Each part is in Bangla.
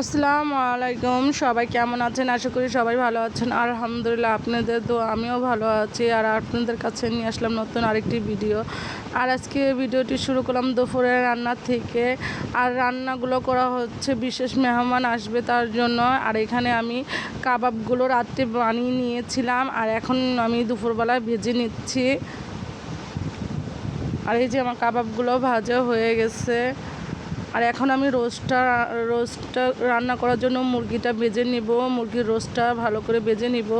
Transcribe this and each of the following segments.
আসসালামু আলাইকুম। সবাই কেমন আছেন? আশা করি সবাই ভালো আছেন। আলহামদুলিল্লাহ, আপনাদের তো আমিও ভালো আছি। আর আপনাদের কাছে নিয়ে আসলাম নতুন আরেকটি ভিডিও। আর আজকে ভিডিওটি শুরু করলাম দুপুরের রান্না থেকে। আর রান্নাগুলো করা হচ্ছে, বিশেষ মেহমান আসবে তার জন্য। আর এখানে আমি কাবাবগুলো রাত্রে বানিয়ে নিয়েছিলাম। আর এখন আমি দুপুরবেলায় ভেজে নিচ্ছি। আর এই যে আমার কাবাবগুলো ভাজা হয়ে গেছে। আর এখন আমি রোস্টটা রোস্টটা রান্না করার জন্য মুরগিটা বেজে নিব, মুরগির রোস্টটা ভালো করে বেজে নিব।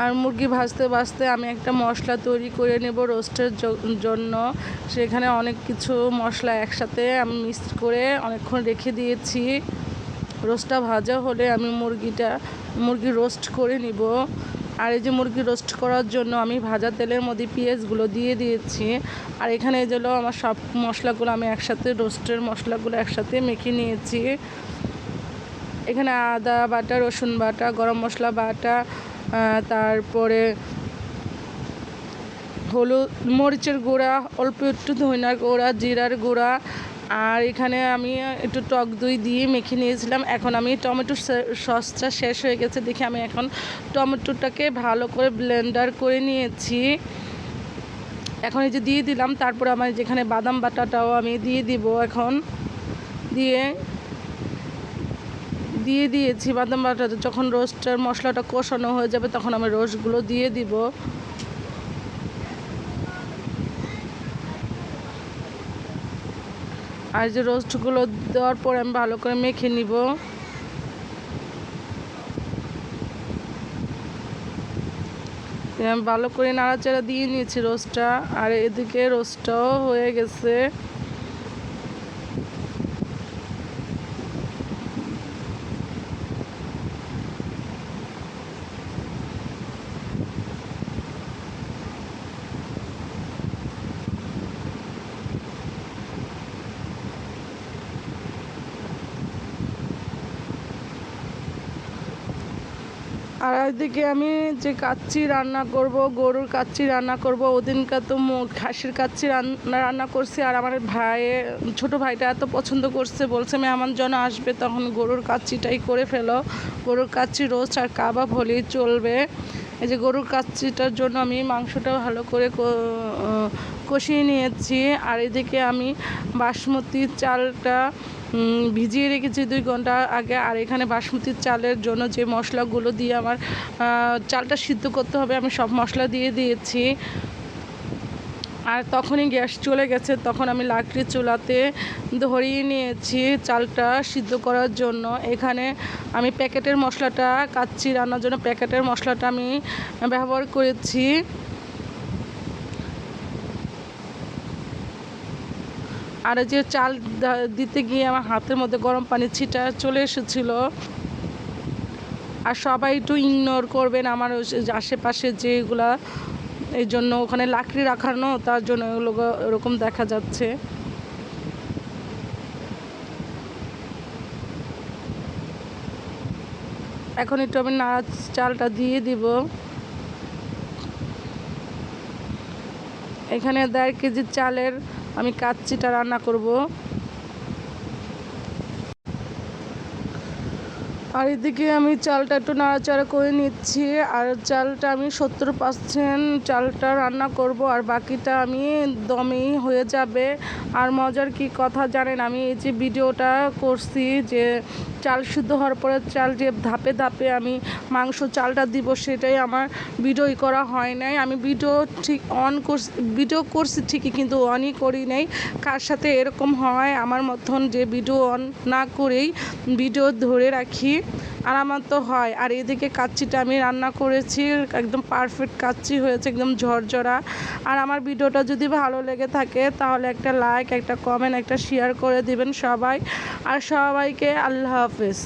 আর মুরগি ভাজতে ভাজতে আমি একটা মশলা তৈরি করে নেব রোস্টের জন্য। সেখানে অনেক কিছু মশলা একসাথে আমি মিক্স করে অনেকক্ষণ রেখে দিয়েছি। রোস্টটা ভাজা হলে আমি মুরগিটা মুরগি রোস্ট করে নিব। আর এই যে মুরগি রোস্ট করার জন্য আমি ভাজা তেলের মধ্যে পেঁয়াজগুলো দিয়ে দিয়েছি। আর এখানে এই যেগুলো আমার সব মশলাগুলো আমি একসাথে রোস্টের মশলাগুলো একসাথে মেখে নিয়েছি। এখানে আদা বাটা, রসুন বাটা, গরম মশলা বাটা তারপরে হলুদ মরিচের গুঁড়া, অল্প একটু ধইনার গুঁড়া, জিরার গুঁড়া আর এখানে আমি একটু টক দই দিয়ে মেখে নিয়েছিলাম। এখন আমি টমেটো সসটা শেষ হয়ে গেছে দেখে আমি এখন টমেটোটাকে ভালো করে ব্লেন্ডার করে নিয়েছি। এখন এই যে দিয়ে দিলাম, তারপর আমার যেখানে বাদাম বাটাটাও আমি দিয়ে দিব এখন। দিয়ে দিয়ে দিয়েছি বাদাম বাটাটা যখন রোস্টের মশলাটা কষানো হয়ে যাবে তখন আমি রোস্টগুলো দিয়ে দিব। আর যে রোস্টগুলো দেওয়ার পর আমি ভালো করে মেখে নিব। ভালো করে নাড়াচাড়া দিয়ে নিয়েছি রোস্টটা, আর এদিকে রোস্টটাও হয়ে গেছে। আর একদিকে আমি যে কাচ্চি রান্না করব, গরুর কাচ্চি রান্না করব ওদিনকা তো খাসির কাচ্চি রান্না রান্না করছি আর আমার ভাই, ছোট ভাইটা এত পছন্দ করছে, বলছে আমি আমার জন্য আসবে, তখন গরুর কাচ্চিটাই করে ফেলো। গরুর কাচ্চি রোস্ট আর কাবাব হলেই চলবে। এই যে গরুর কাচ্চিটার জন্য আমি মাংসটা ভালো করে কষিয়ে নিয়েছি। আর এদিকে আমি বাসমতি চালটা ভিজিয়ে রেখেছি দুই ঘণ্টা আগে। আর এখানে বাসমতি চালের জন্য যে মশলাগুলো দিয়ে আমার চালটা সিদ্ধ করতে হবে, আমি সব মশলা দিয়ে দিয়েছি। আর তখনই গ্যাস চলে গেছে, তখন আমি লাকড়ি চুলাতে ধরিয়ে নিয়েছি চালটা সিদ্ধ করার জন্য। এখানে আমি প্যাকেটের মশলাটা কাচ্ছি রান্নার জন্য প্যাকেটের মশলাটা আমি ব্যবহার করেছি। আর যে চাল দিতে গিয়ে আমার হাতের মধ্যে গরম পানি ছিটা চলে এসেছিল। আর সবাই একটু ইগনোর করবেন আমার আশেপাশে যেগুলা, এই জন্য ওখানে লাকড়ি রাখানো তার জন্য ওগুলো ওরকম দেখা যাচ্ছে। এখন একটু আমি নাচ চালটা দিয়ে দিব। এখানে দেড় কেজি চালের আমি কাচ্চিটা রান্না করব। আর এদিকে আমি চালটা একটু নাড়াচাড়া করে নিচ্ছি, আর চালটা আমি সত্তর পার্সেন্ট চালটা রান্না করব, আর বাকিটা আমি দমেই হয়ে যাবে। আর মজার কি কথা জানেন, আমি এই যে ভিডিওটা করছি যে চাল সিদ্ধ হওয়ার পরে চাল যে ধাপে ধাপে আমি মাংস চালটা দিব সেটাই আমার ভিডিওই করা হয় নাই। আমি ভিডিও ঠিক অন করছি, ভিডিও করছি ঠিকই কিন্তু অনই করি নাই। কার সাথে এরকম হয়, আমার মতন যে ভিডিও অন না করেই ভিডিও ধরে রাখি। আর আমার তো হয়। আর এদিকে কাচ্চিটা আমি রান্না করেছি, একদম পারফেক্ট কাচ্চি হয়েছে, একদম ঝরঝরা। আর আমার ভিডিওটা যদি ভালো লেগে থাকে, তাহলে একটা লাইক একটা কমেন্ট একটা শেয়ার করে দিবেন সবাই। আর সবাইকে আল্লাহ হাফেজ।